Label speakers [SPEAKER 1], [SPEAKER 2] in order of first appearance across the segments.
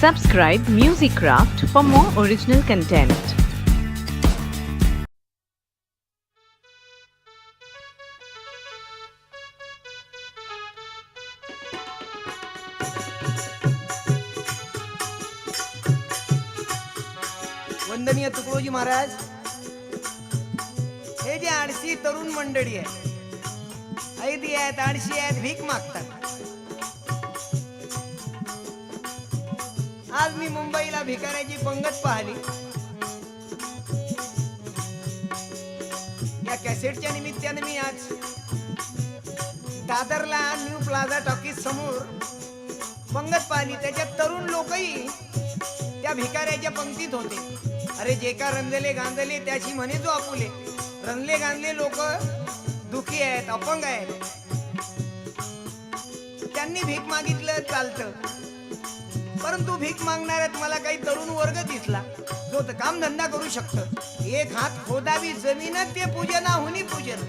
[SPEAKER 1] Subscribe MusicCraft for more original content.
[SPEAKER 2] वंदनीय तुकडोजी महाराज हे जे आळशी तरुण मंडळी आहे ऐदी आहेत आडशी आहेत भीक मागतात आज मी मुंबईला भिकाऱ्याची पंगत पाहिली. या कॅसेटच्या निमित्ताने मी आज दादरला न्यू प्लाझा टॉकीज समोर पंगत पाहिली. त्याच्यात तरुण लोकही त्या भिकाऱ्याच्या पंक्तीत होते. अरे जे का रंजले गांजले त्याची म्हणे जो आपुले. रंजले गांजले लोक दुखी आहेत अपंग आहेत. त्यांनी भीक मागितलं चालतं. परंतु भीक मागणाऱ्यात मला काही तरुण वर्ग दिसला. जो तर काम धंदा करू शकत. एक हात खोदावी जमीन ते पूजना हुनी पूजन.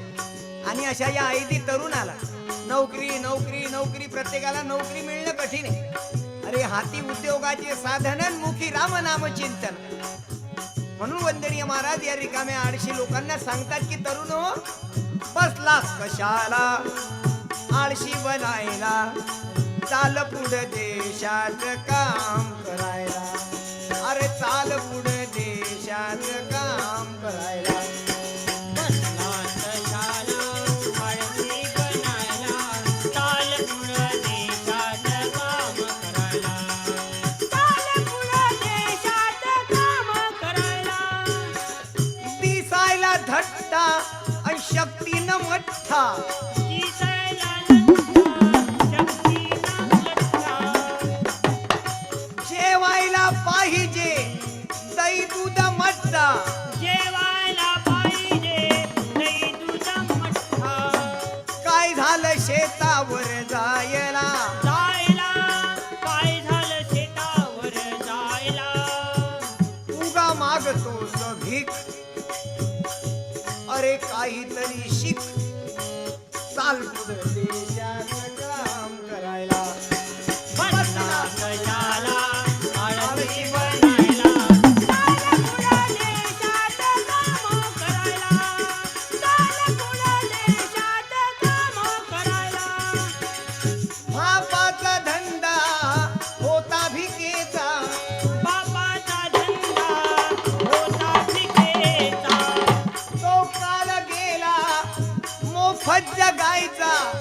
[SPEAKER 2] आणि अशा या आयती तरुणाला नोकरी नोकरी नोकरी प्रत्येकाला नोकरी मिळणं कठीण आहे. अरे हाती उद्योगाचे साधन मुखी राम नाम चिंतन. म्हणून वंदनीय महाराज या रिकाम्या आळशी लोकांना सांगतात की तरुण हो बसलास कशाला? आळशी बनायला? चाल पुढे देशात काम करायला. अरे चाल पुढे देशात काम करायला. दिसायला धट्टा आणि शक्तीनं मठ्ठा जेवायला पाहिजे. दही दूध मठ्ठा काय झालं शेतावर जायला? उगा मागतो भीक अरे काहीतरी शिक. चाल पुढे देशात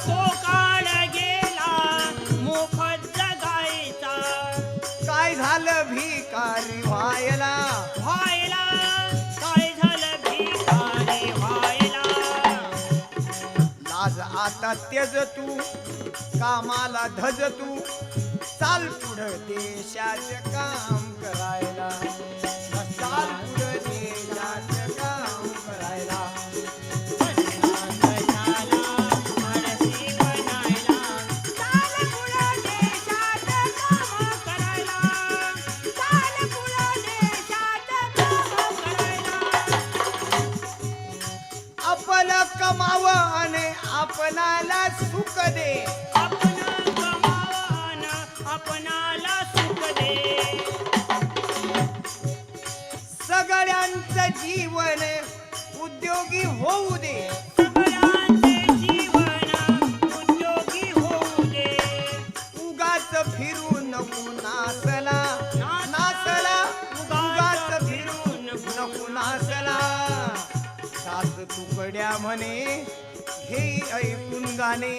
[SPEAKER 2] तो
[SPEAKER 3] काळ गेला मोफत जगायचा.
[SPEAKER 2] काय झालं भिकारी व्हायला?
[SPEAKER 3] व्हायला काय झालं भिकारी व्हायला?
[SPEAKER 2] लाज आता त्यज तू कामाला धज तू. चाल पुढं देशाच काम करायला. सुख दे
[SPEAKER 3] सुख
[SPEAKER 2] सगळ्यांचं जीवन उद्योगी होऊ दे।
[SPEAKER 3] जीवन उद्योगी होऊ दे।
[SPEAKER 2] उगाच फिरू तुकड्या म्हणे हे ऐकून गाणे.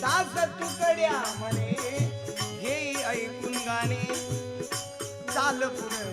[SPEAKER 2] दास तुकड्या म्हणे हे ऐकून गाणे. चाल पुढे